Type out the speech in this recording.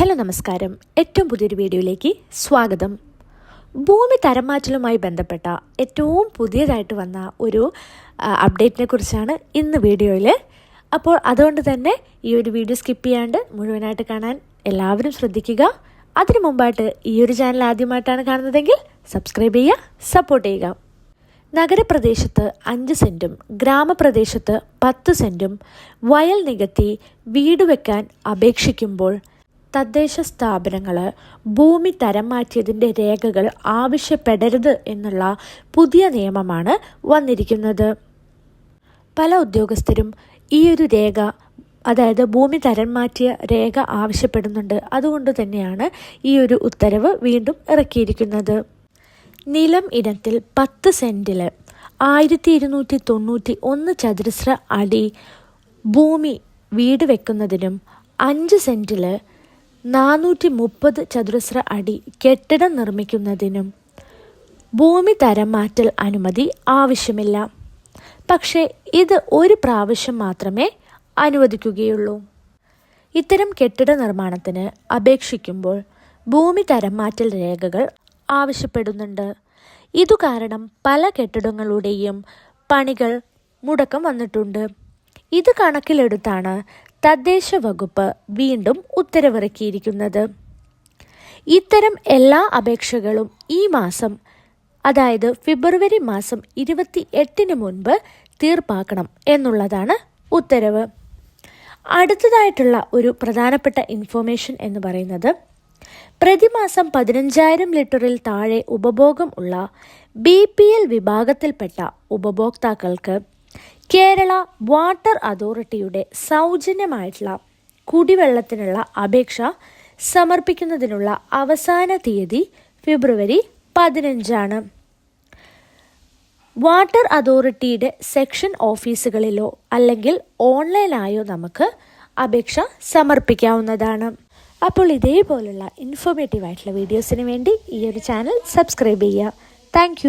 Hello നമസ്കാരം. ഏറ്റവും പുതിയൊരു വീഡിയോയിലേക്ക് സ്വാഗതം. ഭൂമി തരംമാറ്റലുമായി ബന്ധപ്പെട്ട ഏറ്റവും പുതിയതായിട്ട് വന്ന ഒരു അപ്ഡേറ്റിനെ കുറിച്ചാണ് ഇന്ന് വീഡിയോയിൽ അപ്പോൾ അതുകൊണ്ട് തന്നെ ഈ ഒരു വീഡിയോ സ്കിപ്പ് ചെയ്യാണ്ട് മുഴുവനായിട്ട് കാണാൻ എല്ലാവരും ശ്രദ്ധിക്കുക. അതിനു മുമ്പായിട്ട് ഈ ഒരു ചാനൽ ആദ്യമായിട്ടാണ് കാണുന്നതെങ്കിൽ സബ്സ്ക്രൈബ് ചെയ്യുക സപ്പോർട്ട് ചെയ്യുക. നഗരപ്രദേശത്ത് അഞ്ച് സെന്റും ഗ്രാമപ്രദേശത്ത് പത്ത് സെന്റും വയൽ നികത്തി വീട് വെക്കാൻ അപേക്ഷിക്കുമ്പോൾ തദ്ദേശ സ്ഥാപനങ്ങൾ ഭൂമി തരം മാറ്റിയതിന്റെ രേഖകൾ ആവശ്യപ്പെടരുത് എന്നുള്ള പുതിയ നിയമമാണ് വന്നിരിക്കുന്നത്. പല ഉദ്യോഗസ്ഥരും ഈ ഒരു രേഖ അതായത് ഭൂമി തരം മാറ്റിയ രേഖ ആവശ്യപ്പെടുന്നുണ്ട്. അതുകൊണ്ട് തന്നെയാണ് ഈ ഒരു ഉത്തരവ് വീണ്ടും ഇറക്കിയിരിക്കുന്നത്. നിലം ഇനത്തിൽ പത്ത് സെന്റിൽ ആയിരത്തി ഇരുന്നൂറ്റി തൊണ്ണൂറ്റി ഒന്ന് ചതുരശ്ര അടി ഭൂമി വീട് വെക്കുന്നതിനും അഞ്ച് സെന്റിൽ നാനൂറ്റി മുപ്പത് ചതുരശ്ര അടി കെട്ടിടം നിർമ്മിക്കുന്നതിനും ഭൂമി തരം മാറ്റൽ അനുമതി ആവശ്യമില്ല. പക്ഷേ ഇത് ഒരു പ്രാവശ്യം മാത്രമേ അനുവദിക്കുകയുള്ളൂ. ഇത്തരം കെട്ടിട നിർമ്മാണത്തിന് അപേക്ഷിക്കുമ്പോൾ ഭൂമി തരം മാറ്റൽ രേഖകൾ ആവശ്യപ്പെടുന്നുണ്ട്. ഇതു കാരണം പല കെട്ടിടങ്ങളുടെയും പണികൾ മുടക്കം വന്നിട്ടുണ്ട്. ഇത് കണക്കിലെടുത്താണ് തദ്ദേശ വകുപ്പ് വീണ്ടും ഉത്തരവിറക്കിയിരിക്കുന്നത്. ഇത്തരം എല്ലാ അപേക്ഷകളും ഈ മാസം അതായത് ഫെബ്രുവരി മാസം ഇരുപത്തി എട്ടിന് മുൻപ് തീർപ്പാക്കണം എന്നുള്ളതാണ് ഉത്തരവ്. അടുത്തതായിട്ടുള്ള ഒരു പ്രധാനപ്പെട്ട ഇൻഫോർമേഷൻ എന്ന് പറയുന്നത് പ്രതിമാസം പതിനഞ്ചായിരം ലിറ്ററിൽ താഴെ ഉപഭോഗം ഉള്ള ബി വിഭാഗത്തിൽപ്പെട്ട ഉപഭോക്താക്കൾക്ക് കേരള വാട്ടർ അതോറിറ്റിയുടെ സൗജന്യമായിട്ടുള്ള കുടിവെള്ളത്തിനുള്ള അപേക്ഷ സമർപ്പിക്കുന്നതിനുള്ള അവസാന തീയതി ഫെബ്രുവരി പതിനഞ്ചാണ്. വാട്ടർ അതോറിറ്റിയുടെ സെക്ഷൻ ഓഫീസുകളിലോ അല്ലെങ്കിൽ ഓൺലൈനായോ നമുക്ക് അപേക്ഷ സമർപ്പിക്കാവുന്നതാണ്. അപ്പോൾ ഇതേപോലുള്ള ഇൻഫോർമേറ്റീവ് ആയിട്ടുള്ള വീഡിയോസിന് വേണ്ടി ഈ ഒരു ചാനൽ സബ്സ്ക്രൈബ് ചെയ്യുക. താങ്ക്